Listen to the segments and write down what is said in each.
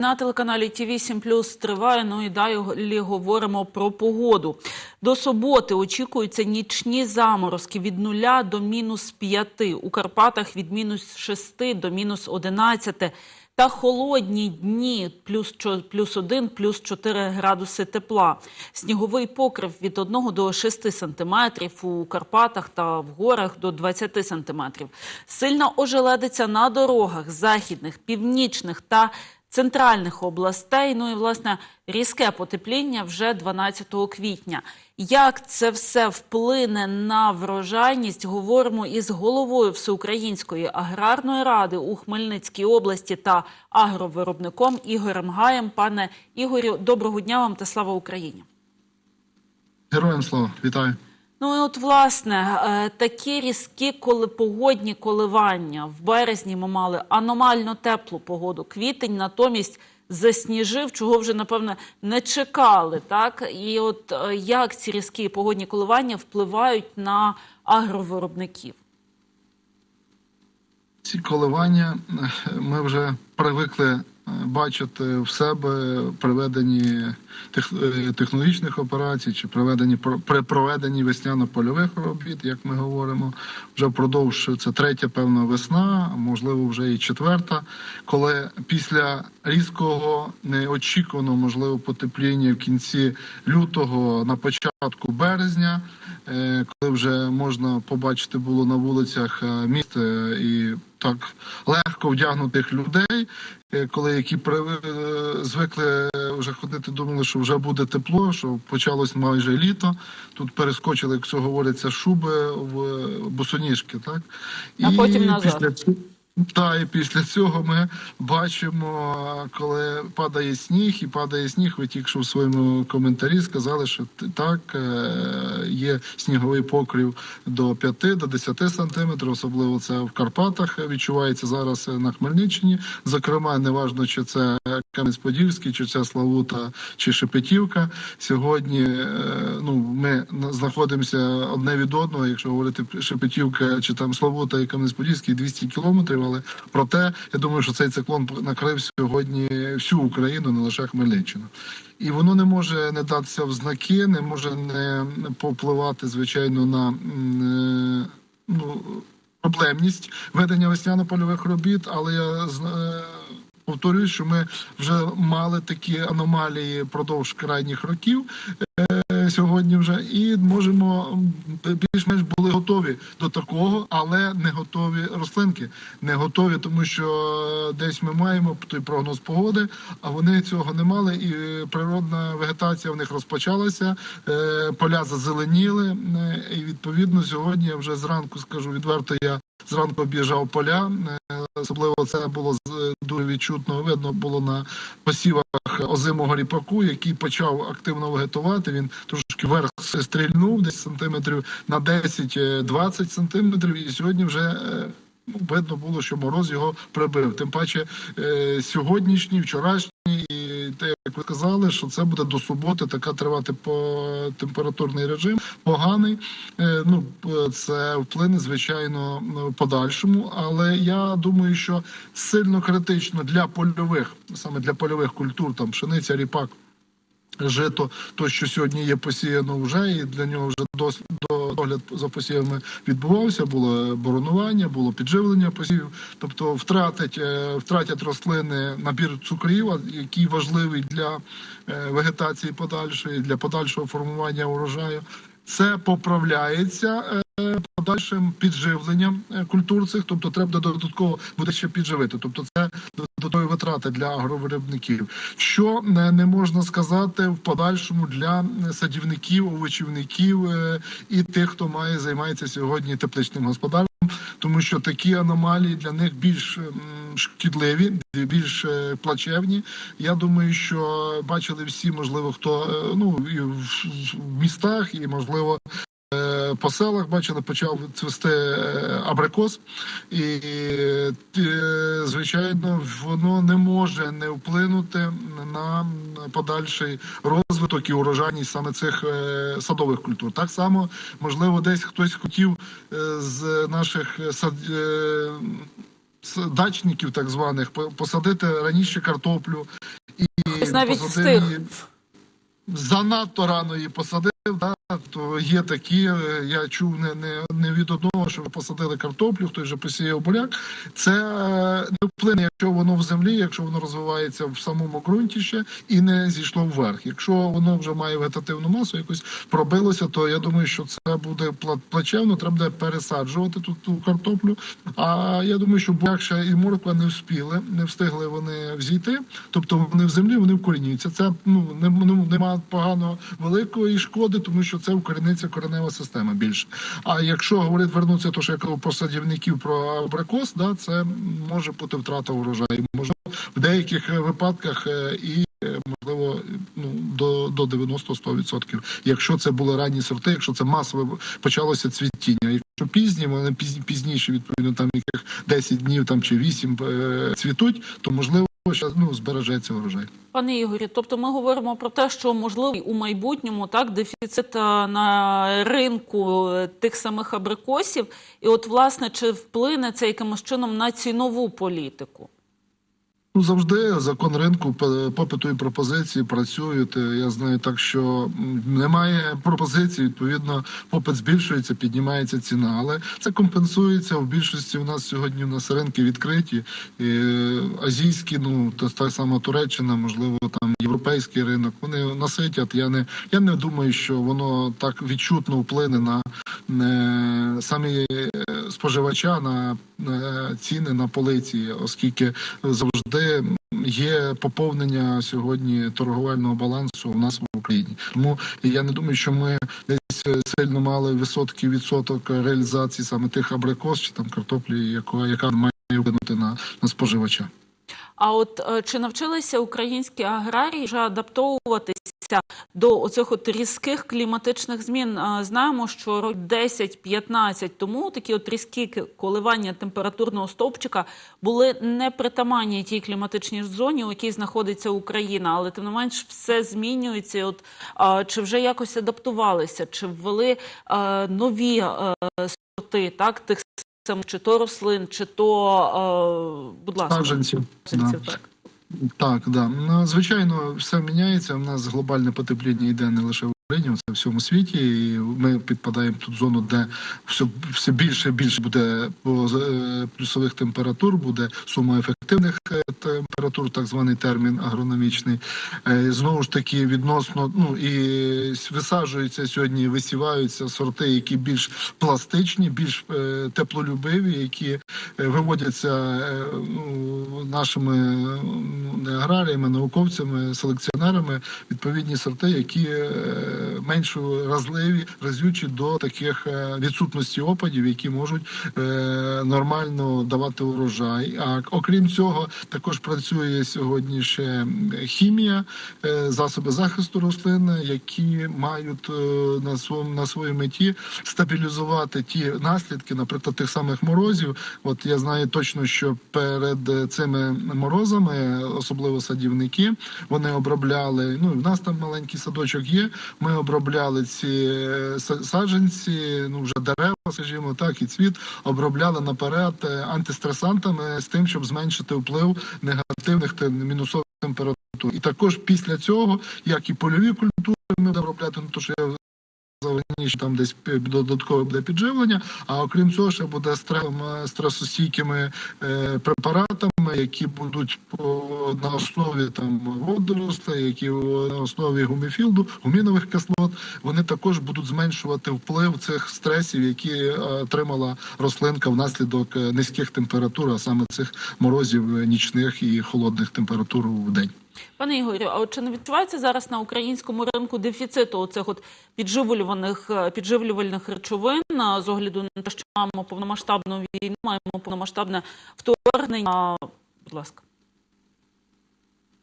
На телеканалі ТІВІ 7 Плюс триває. Ну і далі говоримо про погоду. До суботи очікуються нічні заморозки від 0 до мінус 5. У Карпатах від мінус 6 до мінус 11. Та холодні дні плюс, плюс 1, плюс 4 градуси тепла. Сніговий покрив від 1 до 6 сантиметрів у Карпатах та в горах до 20 сантиметрів. Сильна ожеледиця на дорогах західних, північних та центральних областей. Ну і власне різке потепління вже 12 квітня. Як це все вплине на врожайність? Говоримо із головою Всеукраїнської аграрної ради у Хмельницькій області та агровиробником Ігорем Гаєм. Пане Ігорю, доброго дня вам та слава Україні. Героям слава, вітаю. Ну і от власне е, такі різкі коли погодні коливання в березні ми мали аномально теплу погоду. Квітень натомість засніжив, чого вже напевне не чекали. Так і от е, як ці різкі погодні коливання впливають на агровиробників? Ці коливання е, ми вже привикли бачити в себе приведені е, технологічних операцій чи приведені про- при проведенні весняно-польових робіт, як ми говоримо, вже впродовж це третя певна весна, можливо вже і четверта, коли після різкого неочікуваного можливо потепління в кінці лютого на початку березня, е, коли вже можна побачити було на вулицях е, міст е, і так легко вдягнутих людей, коли які звикли вже ходити, думали, що вже буде тепло, що почалось майже літо. Тут перескочили, як це говориться, шуби в босоніжки, так А потім назад. після цього. Та і після цього ми бачимо, коли падає сніг, і падає сніг. Ви в своєму коментарі сказали, що так е, є сніговий покрив до 5 до 10 сантиметрів, особливо це в Карпатах відчувається зараз на Хмельниччині. Зокрема, неважно, чи це Кам'янець-Подільський, чи це Славута, чи Шепетівка. Сьогодні е, ну ми знаходимося одне від одного, якщо говорити Шепетівка чи там Славута і Кам'янець-Подільський 200 кілометрів. Але проте я думаю, що цей циклон накрив сьогодні всю Україну, не лише Хмельниччину. І воно не може не датися в знаки, не може не попливати, звичайно, на е, ну, проблемність ведення весняно-польових робіт, але я зна- повторюю, що ми вже мали такі аномалії продовж крайніх років е, сьогодні вже, і можемо більш-менш були готові до такого, але не готові рослинки. Не готові, тому що десь ми маємо той прогноз погоди, а вони цього не мали. І е, природна вегетація в них розпочалася, е, поля зазеленіли. е, І відповідно сьогодні я вже зранку скажу відверто. Я зранку об'їжджав поля. е, Особливо це було дуже відчутно видно було на посівах озимого ріпаку, який почав активно вегетувати. Він трошки вверх стрільнув, десь сантиметрів на 10-20 сантиметрів. І сьогодні вже е, ну, видно було, що мороз його прибив. Тим паче е, сьогоднішній, вчорашній. Як ви казали, що це буде до суботи така тривати по температурний режим поганий. Е, Ну е, це вплине звичайно в подальшому, але я думаю, що сильно критично для польових, саме для польових культур, там пшениця, ріпак. Жито, то що сьогодні є посіяно вже, і для нього вже дос, до, догляд за посівами відбувався. Було боронування, було підживлення посівів. Тобто втратять, е, втратять рослини набір цукрів, який важливий для е, вегетації подальшої, для подальшого формування урожаю. Це поправляється е, подальшим підживленням культур цих, тобто треба додатково буде ще підживити. Тобто це додаткові витрати для агровиробників. Що не, не можна сказати в подальшому для садівників, овочівників е, і тих, хто має займається сьогодні тепличним господарством. Тому що такі аномалії для них більш шкідливі, більш е, плачевні. Я думаю, що бачили всі, можливо, хто е, ну в містах, і можливо. Е, По селах бачили, почав цвісти е, абрикос, і е, звичайно воно не може не вплинути на подальший розвиток і урожайність саме цих садових культур. Так само можливо, десь хтось хотів з наших сад дачників, так званих, посадити раніше картоплю і навіть посадив її занадто рано її посадив. Да, то є такі, е, я чув не, не, не від одного, що посадили картоплю, хтось вже посіяв буряк. Це е, не вплине, якщо воно в землі, якщо воно розвивається в самому ґрунті ще і не зійшло вверх. Якщо воно вже має вегетативну масу, якось пробилося, то я думаю, що це буде пла- плачевно. Треба буде пересаджувати тут ту картоплю. А я думаю, що буряк ще і морква не вспіли, не встигли вони взійти. Тобто вони в землі, вони вкорінюються. Це ну не ну, нема погано великої шкоди, тому що це вкоріниться коренева система більше. А якщо говорити вернутися, то що я казав про садівників про абрикос, да це може бути втрата урожаю. Можливо, в деяких випадках е, і е, можливо ну до, до 90-100%. Якщо це були ранні сорти, якщо це масове почалося цвітіння. Якщо пізні, вони пізні, пізніше, відповідно, там яких 10 днів там чи 8 е, цвітуть, то можливо ще ну збережеться урожай. Пане Ігорі, тобто ми говоримо про те, що можливо у майбутньому так дефіцит на ринку е, тих самих абрикосів, і от власне чи вплине це якимось чином на цінову політику? Ну, завжди закон ринку попиту і пропозиції працюють. Е, Я знаю так, що немає пропозиції. Відповідно, попит збільшується, піднімається ціна, але це компенсується в більшості. У нас сьогодні у нас ринки відкриті. Е, Азійські, ну та та сама Туреччина, можливо, там європейський ринок. Вони наситять. Я не я не думаю, що воно так відчутно вплине на е, самі е, споживача на, на ціни на полиці, оскільки завжди є поповнення сьогодні торговельного балансу у нас в Україні. Тому я не думаю, що ми десь сильно мали високий відсоток реалізації саме тих абрикос чи там картоплі, яка, яка має вплинути на, на споживача. А от е, чи навчилися українські аграрії вже адаптовуватися до оцих от різких кліматичних змін? Е, Знаємо, що років 10-15 тому такі от різкі коливання температурного стовпчика були непритаманні тій кліматичній зоні, у якій знаходиться Україна, але тим не менш все змінюється. От чи вже якось адаптувалися, чи ввели е, нові е, сорти, так тих чи то рослин, чи то будь ласка. Саджанців. Саджанців, Да. так. Так, да. Ну, звичайно, все міняється. У нас глобальне потепління йде не лише в це в всьому світі. І ми підпадаємо в ту зону, де все, все більше і більше буде е, плюсових температур, буде сума ефективних е, температур, так званий термін агрономічний. Е, Знову ж таки, відносно ну і висаджуються сьогодні, висіваються сорти, які більш пластичні, більш теплолюбиві, які виводяться ну, нашими ну, не аграріями, науковцями, селекціонерами відповідні сорти, які е, менш разливі, разючі до таких е, відсутності опадів, які можуть е, нормально давати урожай. А окрім цього, також працює сьогодні ще хімія, е, засоби захисту рослин, які мають на своєму на своїй меті стабілізувати ті наслідки, наприклад, тих самих морозів. От я знаю точно, що перед цими морозами, особливо садівники, вони обробляли. Ну і в нас там маленький садочок є. Ми обробляли ці е, саджанці, ну вже дерева, скажімо так, і цвіт обробляли наперед е, антистресантами з тим, щоб зменшити вплив негативних та мінусових температур. І також після цього, як і польові культури, ми будемо обробляти, ну то що я раніше там десь додаткове буде підживлення. А окрім цього, ще буде стресостійкими е, препаратами, які будуть на основі там водорослей, які на основі гуміфілду, гумінових кислот. Вони також будуть зменшувати вплив цих стресів, які е, отримала рослинка внаслідок е, низьких температур, а саме цих морозів нічних і холодних температур в день. Пане Ігорю, а чи не відчувається зараз на українському ринку дефіциту оцих от підживлюваних е, підживлювальних речовин з огляду на те, що маємо повномасштабну війну, маємо повномасштабне вторгнення? Будь ласка.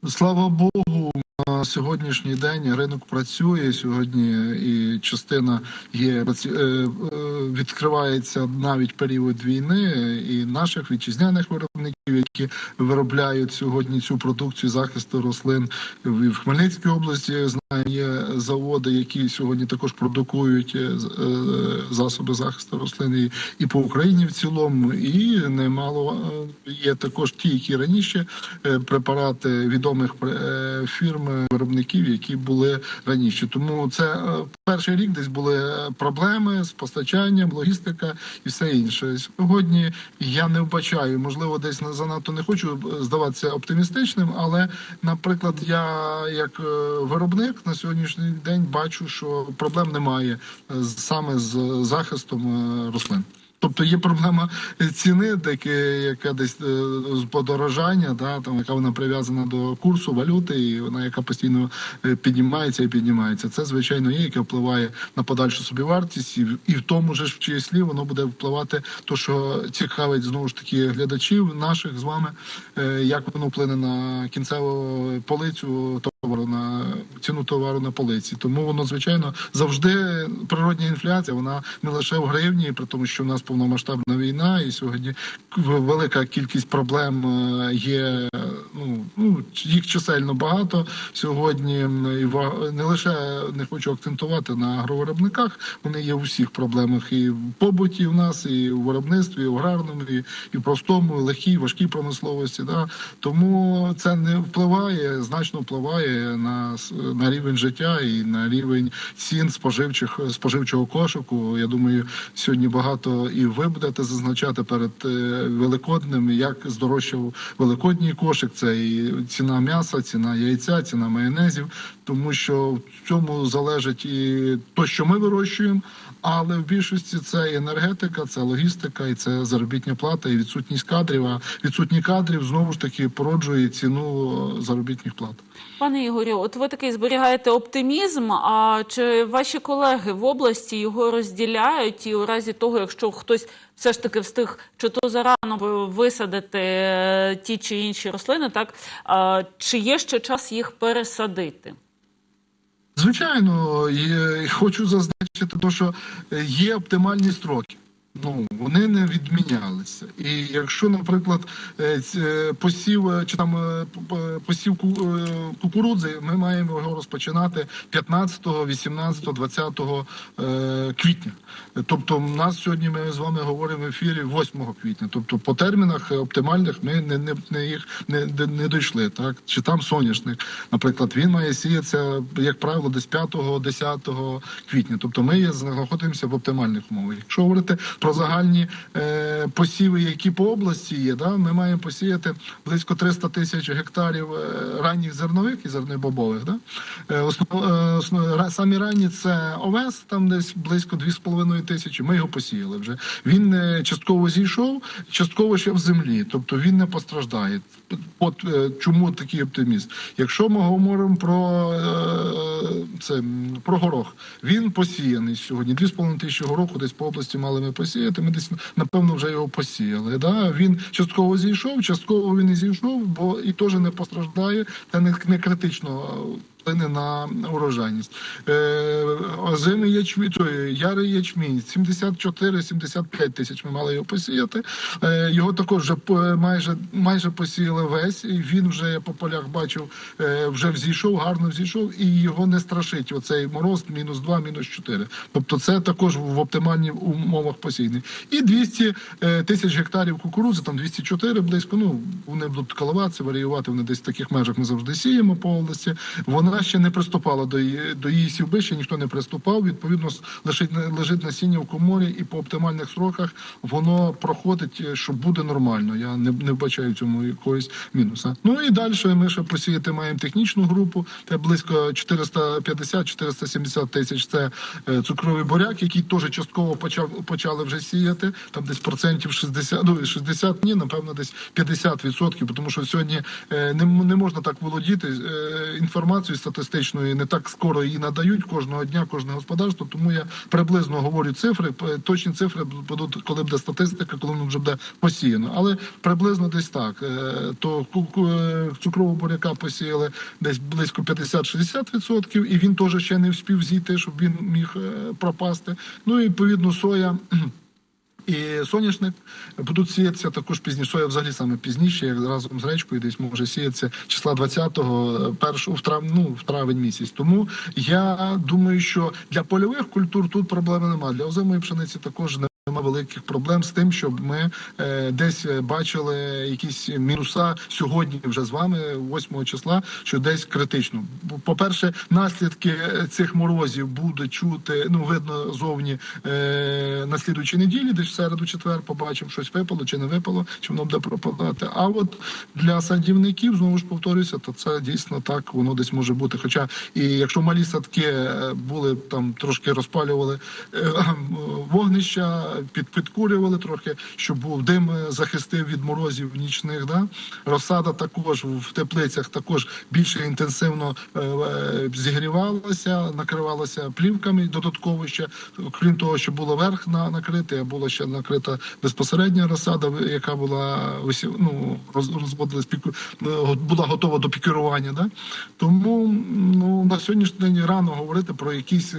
Слава Богу, на сьогоднішній день ринок працює. Сьогодні і частина є е, е, відкривається навіть період війни і наших вітчизняних виробників. які виробляють сьогодні цю продукцію захисту рослин в Хмельницькій області. Знаю, є заводи, які сьогодні також продукують е, засоби захисту рослин і, по Україні в цілому. І немало є також ті, які раніше препарати відомих фірм е, виробників, які були раніше. Тому це е, перший рік десь були проблеми з постачанням, логістика і все інше. Сьогодні я не вбачаю, можливо, десь на- занадто не хочу е, здаватися оптимістичним, але, наприклад, я як е, виробник на сьогоднішній день бачу, що проблем немає е, саме з захистом е, рослин. Тобто є проблема ціни, таке, яка десь е, подорожання, да, там, яка вона прив'язана до курсу валюти, і вона яка постійно е, піднімається і піднімається. Це звичайно є, яке впливає на подальшу собівартість, і, і в тому ж в числі воно буде впливати, то що цікавить знову ж таки глядачів наших з вами, е, як воно вплине на кінцеву полицю товару на ціну товару на полиці. Тому воно звичайно завжди природня інфляція. Вона не лише в гривні, при тому, що в нас повномасштабна війна, і сьогодні велика кількість проблем е, є. Ну ну їх чисельно багато сьогодні. І не лише не хочу акцентувати на агровиробниках. Вони є у всіх проблемах і в побуті в нас, і в виробництві, і в аграрному, і, і в простому, легкій, важкій промисловості. Да? Тому це не впливає, значно впливає на, на рівень життя і на рівень цін споживчих споживчого кошику. Я думаю, сьогодні багато і ви будете зазначати перед е, великодним, як здорожчав великодній кошик. Це і ціна м'яса, ціна яйця, ціна майонезів, тому що в цьому залежить і то, що ми вирощуємо. Але в більшості це енергетика, це логістика, і це заробітня плата, і відсутність кадрів. А відсутність кадрів знову ж таки породжує ціну заробітних плат. Пане Ігорю, от ви такий зберігаєте оптимізм. А чи ваші колеги в області його розділяють? І у разі того, якщо хтось все ж таки встиг чи то зарано висадити е, ті чи інші рослини, так чи є ще час їх пересадити? Звичайно, і хочу зазначити, що є оптимальні строки. Ну вони не відмінялися. І якщо, наприклад, е, е, посів е, чи там посів кукурудзи, ми маємо його розпочинати 15, 18, 20 е, квітня. Тобто, в нас сьогодні ми з вами говоримо в ефірі 8 квітня. Тобто, по термінах оптимальних ми не, не, не їх не, не дійшли. Так чи там соняшник, наприклад, він має сіятися, як правило, десь 5-10 квітня. Тобто, ми знаходимося в оптимальних умовах. Якщо говорити про загальні е, посіви, які по області є, да, ми маємо посіяти близько 300 тисяч гектарів е, ранніх зернових і зернобобових. Да? Е, основ, е, основ, самі ранні це овес, там десь близько 2,5 тисячі. Ми його посіяли вже. Він е, частково зійшов, частково ще в землі, тобто він не постраждає. От е, чому такий оптиміст? Якщо ми говоримо про е, це про горох, він посіяний сьогодні. 2,5 тисячі гороху десь по області мали ми посіяти. Ми десь напевно вже його посіяли. Да? Він частково зійшов, частково він і зійшов, бо і теж не постраждає, та не, не критично. Вплине на урожайність. Е, озимий ячмінь, ярий ячмінь, 74-75 тисяч ми мали його посіяти. Е, його також вже майже, майже посіяли весь, він вже, я по полях бачив, е, вже взійшов, гарно взійшов, і його не страшить оцей мороз мінус 2, мінус 4. Тобто це також в оптимальних умовах посійний. І 200 е, тисяч гектарів кукурудзи, там 204 близько, ну, вони будуть коливатися, варіювати, вони десь в таких межах ми завжди сіємо по області. Вона ще не приступала до її, до її сівби, ще ніхто не приступав. Відповідно, лежить, лежить насіння в коморі, і по оптимальних сроках воно проходить, е, що буде нормально. Я не, не вбачаю цьому якогось мінуса. Ну і далі ми ще посіяти маємо технічну групу, це близько 450-470 тисяч. Це е, цукровий буряк, який теж частково почав почали вже сіяти. Там десь процентів 60, ну 60 ні, напевно, десь 50%, тому що сьогодні е, не, не можна так володіти інформацією статистичною, не так скоро її надають кожного дня, кожне господарство. Тому я приблизно говорю цифри. Точні цифри будуть, коли буде статистика, коли воно вже буде посіяно. Але приблизно десь так. Е, То е, цукрового буряка посіяли десь близько 50-60%, і він теж ще не вспів зійти, щоб він міг е, пропасти. Ну і відповідно соя. І соняшник будуть сіятися також пізніше. Соя взагалі саме пізніше, як разом з речкою, десь може сіятися числа 20-го, першу в трав, ну, в травень місяць. Тому я думаю, що для польових культур тут проблеми немає. Для озимої пшениці також не. Нема великих проблем з тим, щоб ми е, десь е, бачили якісь мінуса сьогодні, вже з вами, 8 числа, що десь критично. По-перше, наслідки е, цих морозів буде чути, ну видно зовні е, на слідуючій неділі, десь в середу, четвер, побачимо, щось випало чи не випало, чи воно буде пропадати. А от для садівників, знову ж повторюся, то це дійсно так воно десь може бути. Хоча і якщо малі садки були там трошки розпалювали вогнища, під, підкурювали трохи, щоб був дим е, захистив від морозів нічних. Да? Розсада також в теплицях також більше інтенсивно е, е, зігрівалася, накривалася плівками додатково ще, крім того, що було верх на накритий, а була ще накрита безпосередня розсада, яка була ну, була готова до пікірування. Да? Тому ну, на сьогоднішній день рано говорити про якісь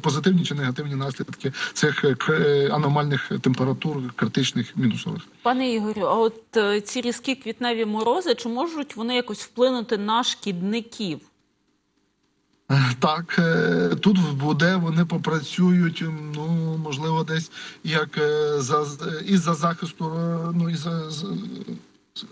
позитивні чи негативні наслідки цих е, е, температур критичних мінусових. Пане Ігорю, а от е, ці різкі квітневі морози, чи можуть вони якось вплинути на шкідників? Е, Так, е, тут буде, вони попрацюють, ну можливо, десь як за із за захисту, ну і за.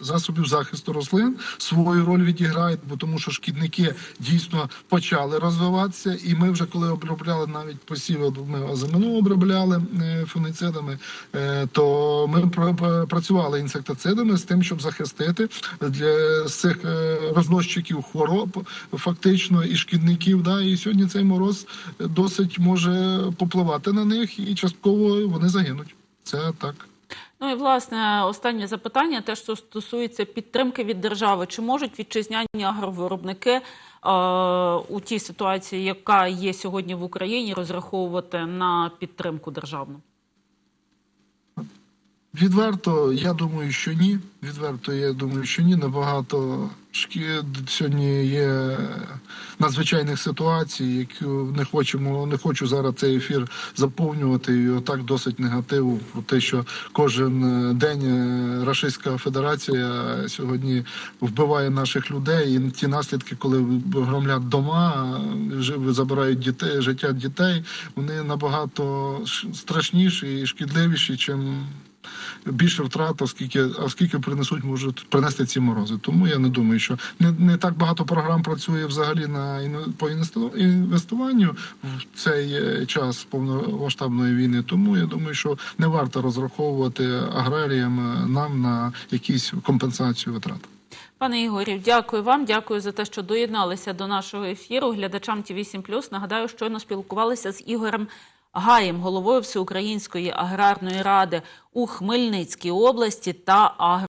Засобів захисту рослин свою роль відіграють, бо тому що шкідники дійсно почали розвиватися, і ми вже коли обробляли навіть посіви, ми озимину обробляли е, фунгіцидами, е, то ми пр- пр- працювали інсектицидами з тим, щоб захистити для цих е, розносчиків хвороб, фактично і шкідників. Да, і сьогодні цей мороз досить може попливати на них, і частково вони загинуть. Це так. Ну і власне останнє запитання, те, що стосується підтримки від держави, чи можуть вітчизняні агровиробники е, у тій ситуації, яка є сьогодні в Україні, розраховувати на підтримку державну? Відверто, я думаю, що ні. Відверто, я думаю, що ні. Набагато. Сьогодні є надзвичайних ситуацій, які не хочемо, не хочу зараз цей ефір заповнювати. І отак досить негативу про те, що кожен е, день е, Рашистська Федерація сьогодні вбиває наших людей. І ті наслідки, коли громлять дома, забирають дітей, життя дітей, вони набагато страшніші і шкідливіші, чим більше втрат, оскільки, оскільки принесуть, можуть принести ці морози. Тому я не думаю, що не, не так багато програм працює взагалі на по інвестуванню в цей е, час повномасштабної війни. Тому я думаю, що не варто розраховувати аграріям е, нам на якісь компенсацію витрат. Пане Ігорю, дякую вам. Дякую за те, що доєдналися до нашого ефіру. Глядачам ТВ 7 Нагадаю, щойно спілкувалися з Ігорем Гаєм, головою Всеукраїнської аграрної ради у Хмельницькій області та агро.